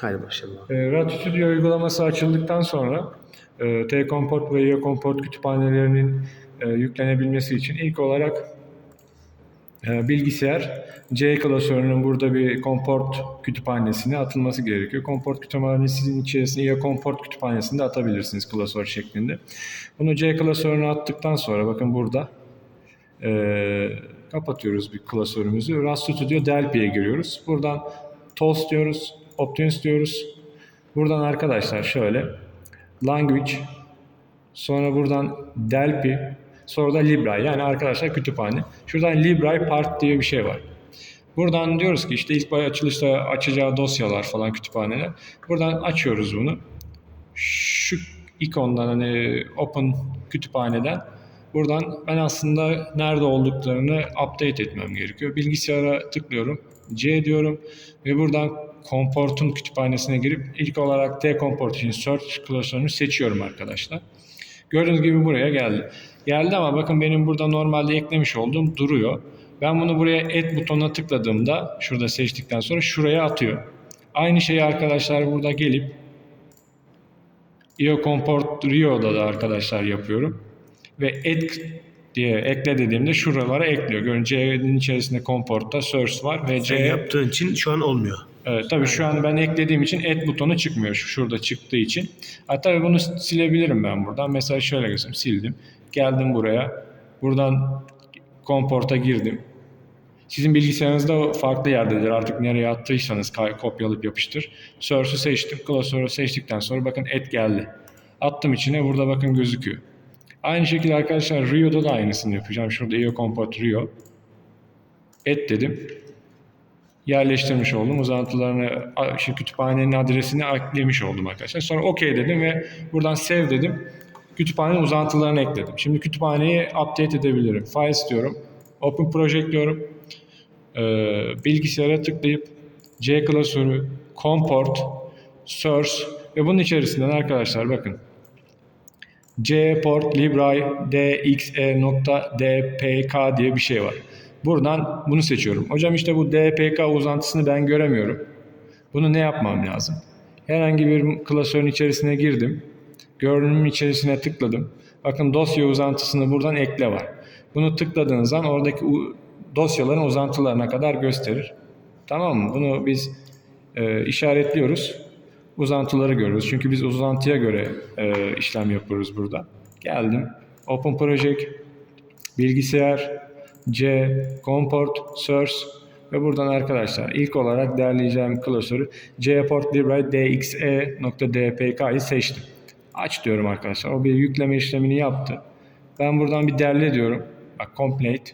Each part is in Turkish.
Hadi başlayalım. E, Rat Studio uygulaması açıldıktan sonra e, T-Comport ve E-Comport kütüphanelerinin e, yüklenebilmesi için ilk olarak e, bilgisayar C klasörünün burada bir Comport kütüphanesine atılması gerekiyor. Comport kütüphanesinin içerisine E-Comport kütüphanesinde atabilirsiniz klasör şeklinde. Bunu C klasörüne attıktan sonra bakın burada e, kapatıyoruz bir klasörümüzü. Rat Studio Delphi'ye giriyoruz. Buradan TOS diyoruz, Options diyoruz. Buradan arkadaşlar şöyle Language, sonra buradan Delphi, sonra da Library yani arkadaşlar kütüphane. Şuradan Library Part diye bir şey var. Buradan diyoruz ki işte ilk bay açılışta açacağı dosyalar falan kütüphaneler. Buradan açıyoruz bunu. Şu ikondan hani Open kütüphaneden Buradan ben aslında nerede olduklarını update etmem gerekiyor. Bilgisayara tıklıyorum. C diyorum ve buradan Comport'un kütüphanesine girip ilk olarak T-Comport için Search klasörünü seçiyorum arkadaşlar. Gördüğünüz gibi buraya geldi. Geldi ama bakın benim burada normalde eklemiş olduğum duruyor. Ben bunu buraya Add butonuna tıkladığımda şurada seçtikten sonra şuraya atıyor. Aynı şeyi arkadaşlar burada gelip IO Comport Rio'da da arkadaşlar yapıyorum ve add diye ekle dediğimde şuralara ekliyor. Görün C'nin içerisinde comport'ta source var ve Sen C yaptığın için şu an olmuyor. Evet, tabii şu an ben eklediğim için add butonu çıkmıyor şu şurada çıktığı için. Ha, tabii bunu silebilirim ben buradan. Mesela şöyle göstereyim. Sildim. Geldim buraya. Buradan comport'a girdim. Sizin bilgisayarınızda farklı yerdedir. Artık nereye attıysanız kopyalayıp yapıştır. Source'u seçtim. Klasörü seçtikten sonra bakın add geldi. Attım içine. Burada bakın gözüküyor. Aynı şekilde arkadaşlar Rio'da da aynısını yapacağım. Şurada EO Comport Rio. Et dedim. Yerleştirmiş oldum. Uzantılarını, şu kütüphanenin adresini eklemiş oldum arkadaşlar. Sonra OK dedim ve buradan save dedim. Kütüphanenin uzantılarını ekledim. Şimdi kütüphaneyi update edebilirim. Files diyorum. Open Project diyorum. Ee, bilgisayara tıklayıp C klasörü, Comport, Source ve bunun içerisinden arkadaşlar bakın cport libray dxe.dpk diye bir şey var. Buradan bunu seçiyorum. Hocam işte bu dpk uzantısını ben göremiyorum. Bunu ne yapmam lazım? Herhangi bir klasörün içerisine girdim. Görünümün içerisine tıkladım. Bakın dosya uzantısını buradan ekle var. Bunu tıkladığınız zaman oradaki dosyaların uzantılarına kadar gösterir. Tamam mı? Bunu biz e, işaretliyoruz. Uzantıları görürüz. Çünkü biz uzantıya göre e, işlem yapıyoruz burada. Geldim. Open Project, bilgisayar, C, Comport, Source ve buradan arkadaşlar ilk olarak derleyeceğim klasörü Cport Library dxe.dpk'yı seçtim. Aç diyorum arkadaşlar. O bir yükleme işlemini yaptı. Ben buradan bir derle diyorum. Bak complete.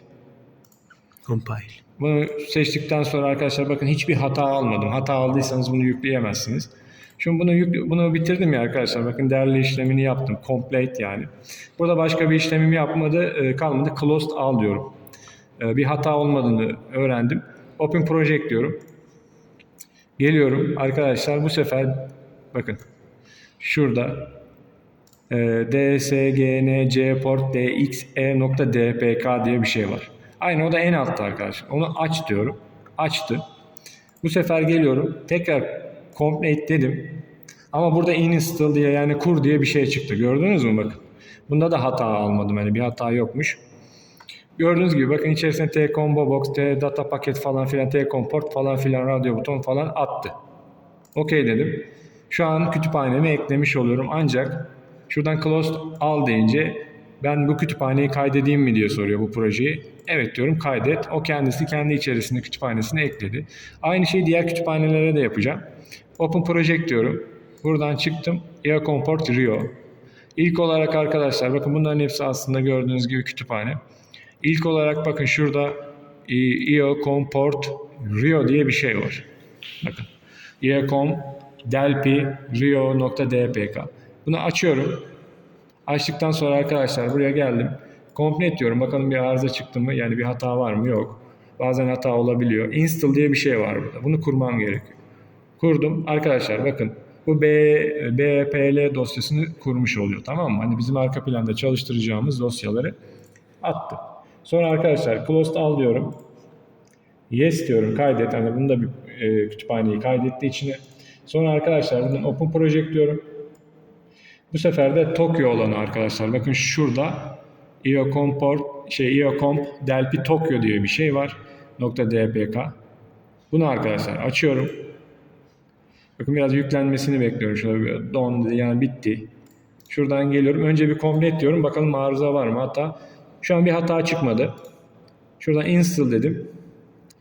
Compile. Bunu seçtikten sonra arkadaşlar bakın hiçbir hata almadım. Hata aldıysanız bunu yükleyemezsiniz. Şimdi bunu yük, bunu bitirdim ya arkadaşlar. Bakın derli işlemini yaptım. Complete yani. Burada başka bir işlemim yapmadı. e, kalmadı. Closed al diyorum. E, bir hata olmadığını öğrendim. Open Project diyorum. Geliyorum arkadaşlar bu sefer bakın şurada e, dsgn port dxe.dpk diye bir şey var. Aynı o da en altta arkadaşlar. Onu aç diyorum. Açtı. Bu sefer geliyorum. Tekrar complete dedim. Ama burada install diye yani kur diye bir şey çıktı. Gördünüz mü bakın. Bunda da hata almadım. Yani bir hata yokmuş. Gördüğünüz gibi bakın içerisine T-Combo Box, T-Data Paket falan filan, T-Comport falan filan, radyo buton falan attı. Okey dedim. Şu an kütüphaneme eklemiş oluyorum ancak şuradan closed al deyince ben bu kütüphaneyi kaydedeyim mi diye soruyor bu projeyi. Evet diyorum kaydet. O kendisi kendi içerisinde kütüphanesine ekledi. Aynı şeyi diğer kütüphanelere de yapacağım. Open Project diyorum. Buradan çıktım. EO Comport Rio. İlk olarak arkadaşlar bakın bunların hepsi aslında gördüğünüz gibi kütüphane. İlk olarak bakın şurada EO Comport Rio diye bir şey var. Bakın. EOCOM Delphi Rio.dpk. Bunu açıyorum. Açtıktan sonra arkadaşlar buraya geldim. Complete diyorum. Bakalım bir arıza çıktı mı? Yani bir hata var mı? Yok. Bazen hata olabiliyor. Install diye bir şey var burada. Bunu kurmam gerekiyor. Kurdum. Arkadaşlar bakın bu B, BPL dosyasını kurmuş oluyor. Tamam mı? Hani bizim arka planda çalıştıracağımız dosyaları attı. Sonra arkadaşlar closed al diyorum. Yes diyorum kaydet. Hani bunu da bir e, kütüphaneyi kaydetti içine. Sonra arkadaşlar buradan Open Project diyorum. Bu sefer de Tokyo olanı arkadaşlar. Bakın şurada IO Comport, şey IO Comp Delphi Tokyo diye bir şey var. .dpk. Bunu arkadaşlar açıyorum. Bakın biraz yüklenmesini bekliyorum. Şöyle bir dondu yani bitti. Şuradan geliyorum. Önce bir complete diyorum. Bakalım arıza var mı? Hatta şu an bir hata çıkmadı. Şuradan install dedim.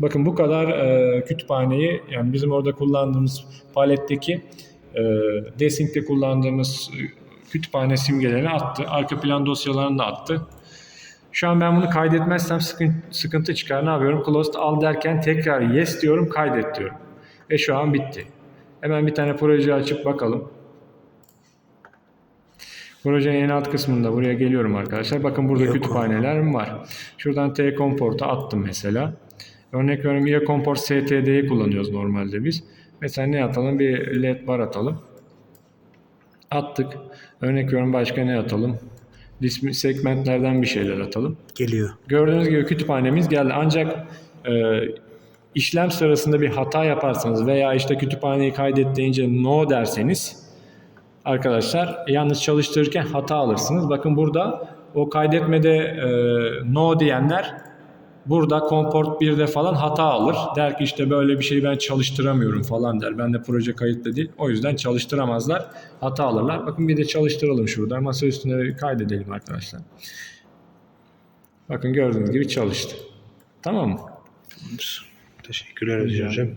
Bakın bu kadar e, kütüphaneyi yani bizim orada kullandığımız paletteki e, Desync'te kullandığımız kütüphane simgelerini attı. Arka plan dosyalarını da attı. Şu an ben bunu kaydetmezsem sıkıntı, sıkıntı çıkar. Ne yapıyorum? Closed al derken tekrar yes diyorum, kaydet diyorum. Ve şu an bitti. Hemen bir tane proje açıp bakalım. Projenin en alt kısmında buraya geliyorum arkadaşlar. Bakın burada Yok. kütüphaneler var. Şuradan T-Comport'a attım mesela. Örnek veriyorum E-Comport STD'yi kullanıyoruz normalde biz. Mesela ne atalım? Bir LED bar atalım. Attık. Örnek veriyorum başka ne atalım? Dismi segmentlerden bir şeyler atalım. Geliyor. Gördüğünüz gibi kütüphanemiz geldi. Ancak e, işlem sırasında bir hata yaparsanız veya işte kütüphaneyi kaydet deyince no derseniz arkadaşlar yalnız çalıştırırken hata alırsınız. Bakın burada o kaydetmede e, no diyenler burada Comport 1'de falan hata alır. Der ki işte böyle bir şeyi ben çalıştıramıyorum falan der. Ben de proje kayıtlı değil. O yüzden çalıştıramazlar. Hata alırlar. Bakın bir de çalıştıralım şurada. Masa üstüne kaydedelim arkadaşlar. Bakın gördüğünüz gibi çalıştı. Tamam mı? Teşekkürler hocam. Ederim.